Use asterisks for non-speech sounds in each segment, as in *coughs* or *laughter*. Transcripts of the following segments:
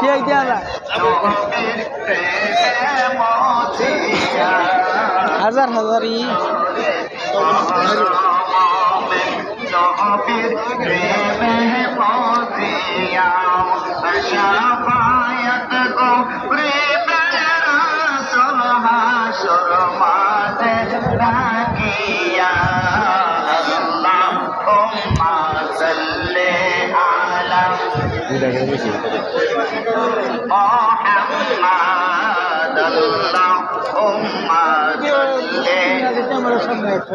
শেখ দিয়ালা হাজার হাজারি নবীর صل আমার সামনে একশো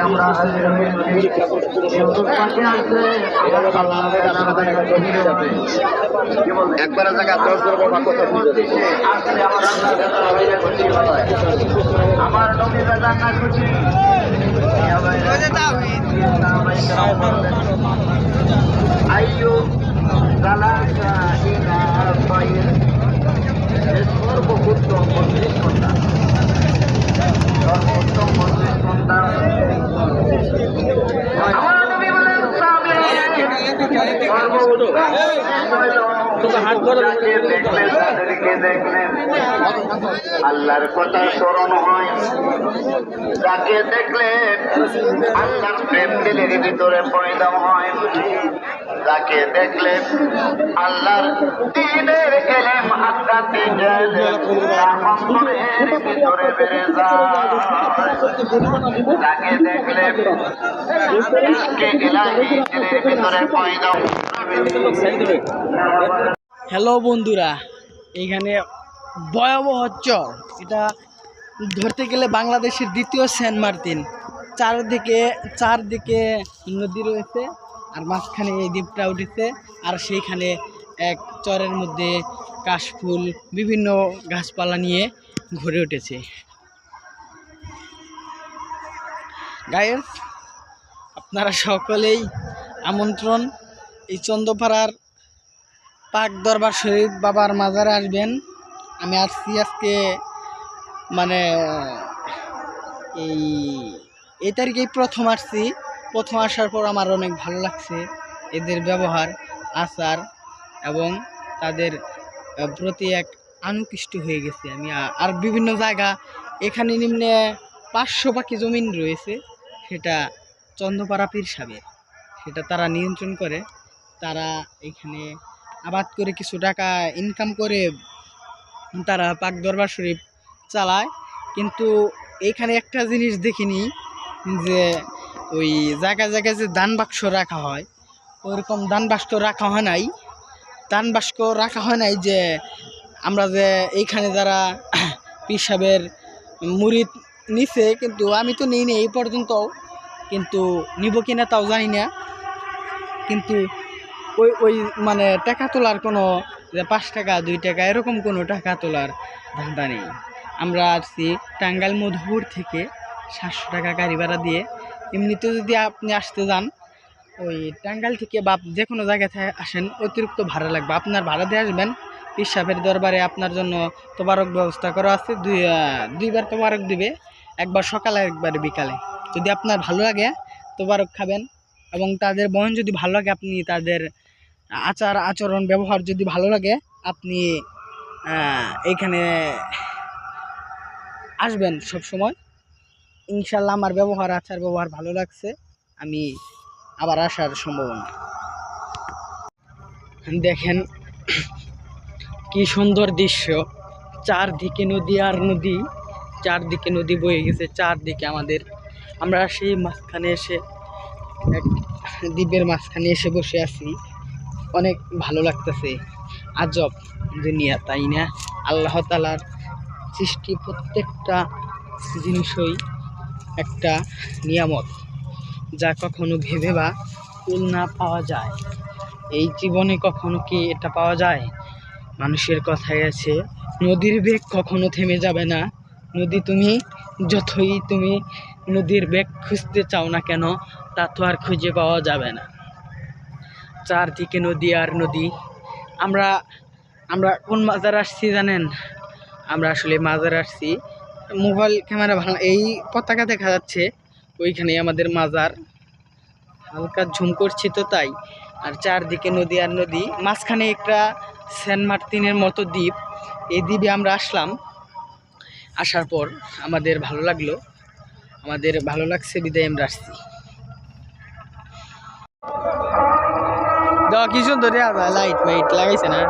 আমরা হাজির হয়েছি পাশে আছে একবার জায়গা দশ আমার নবী খুশি। আইয়ু আল্লাহর কথা স্মরণ হয়। যাকে দেখলে আল্লাহর প্রেম দিলের ভিতরে পয়দা হয়। যাকে দেখলে আল্লাহর দিনের গেলে ভিতরে বেড়ে যায়। যাকে দেখলে ইলাহি দিলের ভিতরে পয়দা হ্যালো বন্ধুরা এখানে ভয়াবহ চর। এটা ধরতে গেলে বাংলাদেশের দ্বিতীয় সেন্ট মার্টিন। চারদিকে চারদিকে নদী রয়েছে, আর মাঝখানে এই দ্বীপটা উঠেছে, আর সেইখানে এক চরের মধ্যে কাশফুল, বিভিন্ন গাছপালা নিয়ে ঘুরে উঠেছে। গায়ের আপনারা সকলেই আমন্ত্রণ এই চন্দ্রপাড়ার পাক দরবার শরীফ বাবার মাজারে আসবেন। আমি আসছি আজকে মানে এই এই তারিখেই প্রথম আসছি। প্রথম আসার পর আমার অনেক ভালো লাগছে এদের ব্যবহার, আচার এবং তাদের প্রতি এক আনুকৃষ্ট হয়ে গেছে আমি। আর বিভিন্ন জায়গা, এখানে নিম্নে পাঁচশো পাখি জমিন রয়েছে। সেটা চন্দ্রপাড়া পীর সাহেবের সেটা তারা নিয়ন্ত্রণ করে। তারা এখানে আবাদ করে কিছু টাকা ইনকাম করে তারা পাক দরবার শরীফ চালায়। কিন্তু এখানে একটা জিনিস দেখিনি যে ওই জায়গায় জায়গায় যে দান বাক্স রাখা হয়, ওরকম দান বাক্স রাখা হয় নাই। দান বাক্স রাখা হয় নাই যে আমরা যে এইখানে যারা *coughs* পিসাবের মুরিদ নিছে, কিন্তু আমি তো নিই নি এই পর্যন্ত কিন্তু নিব কিনা তাও জানি না। কিন্তু ওই ওই মানে টাকা তোলার কোনো পাঁচ টাকা, দুই টাকা, এরকম কোনো টাকা তোলার ধান্দা নেই। আমরা আসছি টাঙ্গাইল মধুপুর থেকে সাতশো টাকা গাড়ি ভাড়া দিয়ে। এমনিতে যদি আপনি আসতে যান, ওই টাঙ্গাইল থেকে বা যে কোনো জায়গা থেকে আসেন, অতিরিক্ত ভাড়া লাগবে। আপনার ভাড়া দিয়ে আসবেন, পিসাবের দরবারে আপনার জন্য তোবারক ব্যবস্থা করা আছে। দুই দুইবার তোবারক দিবে, একবার সকালে, একবার বিকালে। যদি আপনার ভালো লাগে, তোবারক খাবেন এবং তাদের বয়ন যদি ভালো লাগে, আপনি তাদের আচার আচরণ ব্যবহার যদি ভালো লাগে, আপনি এখানে আসবেন সব সময় ইনশাল্লাহ আমার ব্যবহার, আচার ব্যবহার ভালো লাগছে। আমি আবার আসার সম্ভাবনা। দেখেন, কি সুন্দর দৃশ্য। চারদিকে নদী আর নদী, চারদিকে নদী বয়ে গেছে, চারদিকে আমাদের। আমরা সেই মাঝখানে এসে দ্বীপের মাঝখানে এসে বসে আছি। অনেক ভালো লাগতেছে। আজব দুনিয়া তাই না? আল্লাহ তালার সৃষ্টি প্রত্যেকটা জিনিসই একটা নিয়ামত, যা কখনো ভেবে বা কুল না পাওয়া যায়। এই জীবনে কখনো কি এটা পাওয়া যায়? মানুষের কথাই আছে, নদীর বেগ কখনো থেমে যাবে না। নদী তুমি, যতই তুমি নদীর বেগ খুঁজতে চাও না কেন, তা তো আর খুঁজে পাওয়া যাবে না। চারদিকে নদী আর নদী। আমরা আমরা কোন মাজার আসছি জানেন? আমরা আসলে মাজার আসছি। মোবাইল ক্যামেরা ভালো এই পতাকা দেখা যাচ্ছে, ওইখানে আমাদের মাজার। হালকা ঝুম করছি তো তাই। আর চারদিকে নদী আর নদী। মাঝখানে একটা সেন্ট মার্টিনের মতো দ্বীপ। এই দ্বীপে আমরা আসলাম। আসার পর আমাদের ভালো লাগল। আমাদের ভালো লাগছে, বিদায় আমরা আসছি। কি সুন্দর লাইট মাইট লাগাইছে না